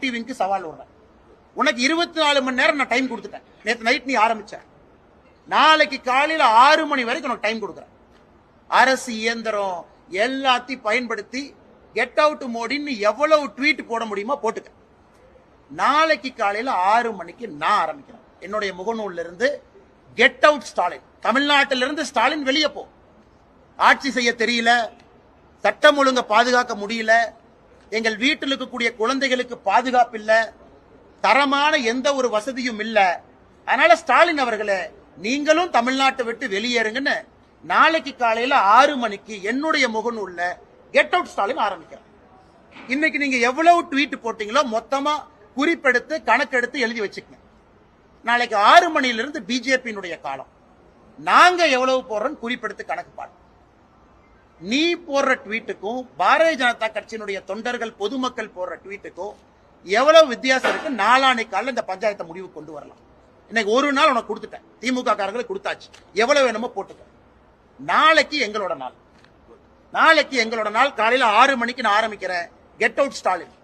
டிவிக்கு சவால் விடுறேன். உனக்கு இருபத்தி நாலு மணி நேரம் நான் டைம் கொடுத்துட்டேன். நேற்று நைட் நீ ஆரம்பிச்ச. நாளைக்கு காலையில ஆறு மணி வரைக்கும் உனக்கு டைம் கொடுக்குறேன். அரசு இயந்திரம் எல்லாத்தையும் பயன்படுத்தி கெட் அவுட் மோடின்னு எவ்வளவு ட்வீட் போட முடியுமோ போட்டுக்க. நாளைக்கு காலையில ஆறு மணிக்கு நான் ஆரம்பிக்கிறேன். என்னுடைய முகநூல்ல இருந்து கெட் அவுட் ஸ்டாலின் தமிழ்நாட்டிலிருந்து ஸ்டாலின் வெளியே போ. ஆட்சி செய்ய தெரியல. சட்டம் ஒழுங்க பாதுகாக்க முடியல. எங்கள் வீட்டில் இருக்கக்கூடிய குழந்தைகளுக்கு பாதுகாப்பு இல்லை. தரமான எந்த ஒரு வசதியும் இல்லை. அதனால ஸ்டாலின் அவர்களே நீங்களும் தமிழ்நாட்டை விட்டு வெளியேறுங்கன்னு நாளைக்கு காலையில ஆறு மணிக்கு என்னுடைய முகநூல்ல கெட் அவுட் ஸ்டாலின் ஆரம்பிக்கிறேன் இன்னைக்கு நீங்க எவ்வளவு ட்வீட் போட்டீங்களோ மொத்தமா குறிப்பெடுத்து கணக்கெடுத்து எழுதி வச்சுக்கங்க. நாளைக்கு ஆறு மணியிலிருந்து பிஜேபியினுடைய காலம். நாங்க எவ்வளவு போடுறோம் குறிப்பெடுத்து கணக்கு பாருங்க. நீ போடுற ட்வீட்டுக்கும் பாரதிய ஜனதா கட்சியினுடைய தொண்டர்கள் பொதுமக்கள் போடுற ட்வீட்டுக்கும் எவ்வளவு வித்தியாசம் இருக்கு? நாளானை காலில் இந்த பஞ்சாயத்தை முடிவு கொண்டு வரலாம். இன்னைக்கு ஒரு நாள் உனக்கு கொடுத்துட்டேன். திமுக காரங்களுக்கு கொடுத்தாச்சு. எவ்வளவு வேணுமோ போட்டுக்க. நாளைக்கு எங்களோட நாள். நாளைக்கு எங்களோட நாள். காலையில ஆறு மணிக்கு நான் ஆரம்பிக்கிறேன். கெட் அவுட் ஸ்டாலின்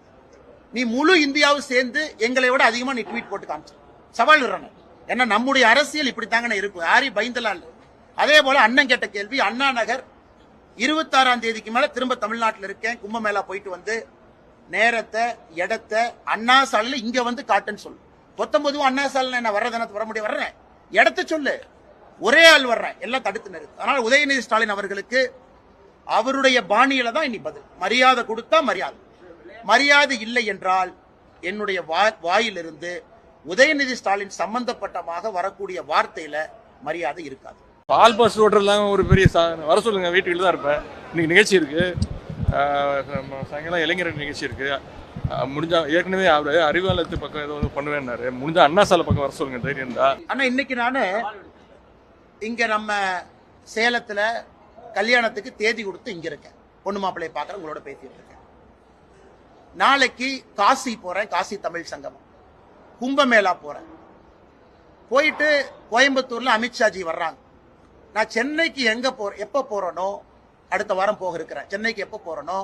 நீ முழு இந்தியாவும் சேர்ந்து எங்களை விட அதிகமா நீ ட்வீட் போட்டு காமிச்சு. சவால் விடுறாங்க. ஏன்னா நம்முடைய அரசியல் இப்படித்தாங்கன்னு இருக்கும். யாரையும் பயந்தலாம் இல்லை. அதே போல அண்ணன் கேட்ட கேள்வி அண்ணா நகர் இருபத்தாறாம் தேதிக்கு மேல திரும்ப தமிழ்நாட்டில் இருக்கேன். கும்பமேளா போயிட்டு வந்து நேரத்தை இடத்தை அண்ணா சாலையில இங்க வந்து காட்டுன்னு சொல்லு. பத்தொன்பதும் அண்ணா சாலையில நான் வர்ற தினத்து வர முடியும்? வர்றேன். இடத்த சொல்லு. ஒரே ஆள் வர்றேன். எல்லாம் தடுத்து நிறுத்து. அதனால உதயநிதி ஸ்டாலின் அவர்களுக்கு அவருடைய பாணியில தான் இனி பதில். மரியாதை கொடுத்தா மரியாதை. மரியாதை இல்லை என்றால் என்னுடைய வா- வாயிலிருந்து உதயநிதி ஸ்டாலின் சம்பந்தப்பட்டமாக வரக்கூடிய வார்த்தையில மரியாதை இருக்காது. பால் பஸ் ஓட்டுறதுலாம் ஒரு பெரிய வர சொல்லுங்க வீட்டுக்கு தான் இருப்பேன். இன்னைக்கு நிகழ்ச்சி இருக்கு. ஆஹ் சாயங்காலம் இளைஞர் நிகழ்ச்சி இருக்கு. முடிஞ்சா ஏற்கனவே அவர் அறிவாலயத்து பக்கம் ஏதோ ஒன்று பண்ணுவேன்னாரு. முடிஞ்சா அண்ணா சாலை பக்கம் வர சொல்லுங்க தைரியம் இருந்தா. ஆனா இன்னைக்கு நானு இங்க நம்ம சேலத்துல கல்யாணத்துக்கு தேதி கொடுத்து இங்க இருக்கேன். பொண்ணு மாப்பிள்ளையை பார்க்கறேன் உங்களோட பேசிட்டு இருக்கேன். நாளைக்கு காசி போறேன் காசி தமிழ் சங்கமம். கும்பமேளா போறேன். போயிட்டு கோயம்புத்தூர்ல அமித்ஷாஜி வர்றாங்க. நான் சென்னைக்கு எங்க போற எப்ப போறேனோ அடுத்த வாரம் போக இருக்கிறேன். சென்னைக்கு எப்ப போறேனோ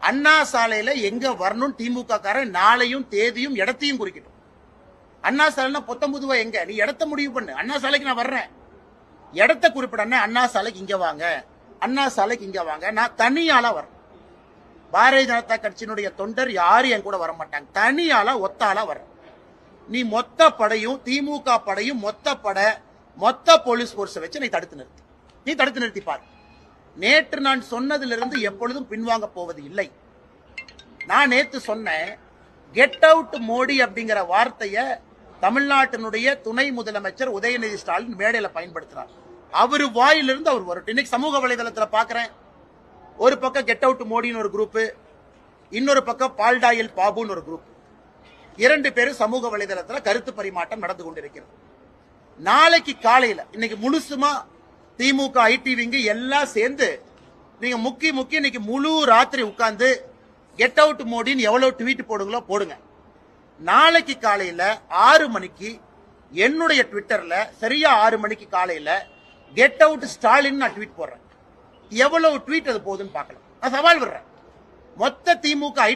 அண்ணா சாலையில எங்க வரணும் திமுக காரன் நாளையும் தேதியும் இடத்தையும் குறிக்கட்டும். அண்ணா சாலைனா பொத்தம்புதுவா எங்க? நீ இடத்த முடிவு பண்ணு. அண்ணா சாலைக்கு நான் வர்றேன். இடத்த குறிப்பிடனே அண்ணா. சாலைக்கு இங்க வாங்க. அண்ணா சாலைக்கு இங்க வாங்க. நான் தனியாளா வரேன். பாரதிய ஜனதா கட்சியினுடைய தொண்டர் யாரும் என் கூட வர மாட்டாங்க தனியாளா ஒத்தாளா வர்றேன் நீ மொத்த படையும் திமுக படையும் மொத்த படை மொத்த போலீஸ் போர்ஸை வச்சு நீ தடுத்து நிறுத்து. நீ தடுத்து நிறுத்தி பார். நேற்று நான் சொன்னதிலிருந்து எப்பொழுதும் பின்வாங்க போவது இல்லை. நான் நேற்று சொன்னேன் கெட் அவுட் மோடி அப்படிங்கிற வார்த்தையை தமிழ்நாட்டினுடைய துணை முதலமைச்சர் உதயநிதி ஸ்டாலின் மேடையில் பயன்படுத்தினார் அவர் வாயிலிருந்து அவர் வரட்டும். இன்னைக்கு சமூக வலைதளத்தில் பார்க்குறேன் ஒரு பக்கம் கெட் அவுட் மோடின்னு ஒரு குரூப்பு இன்னொரு பக்கம் பால்டாயில் பாபுன்னு ஒரு குரூப் இரண்டு பேரும் சமூக வலைதளத்தில் கருத்து பரிமாற்றம் நடந்து கொண்டிருக்கிறது. நாளைக்கு காலையில இன்னைக்கு முழுசுமா திமுக ஐடி விங்கு எல்லாம் சேர்ந்து நீங்க முக்கி முக்கி இன்னைக்கு முழு ராத்திரி உட்கார்ந்து கெட் அவுட் மோடின்னு எவ்வளவு ட்வீட் போடுங்களோ போடுங்க. நாளைக்கு காலையில ஆறு மணிக்கு என்னுடைய ட்விட்டர்ல சரியா ஆறு மணிக்கு காலையில கெட் அவுட் ஸ்டாலின் நான் ட்வீட் போடுறேன். எவ்வளவு ட்வீட் அது போகுதுன்னு பார்க்கலாம். நான் சவால் விடுறேன். மொத்த திமுக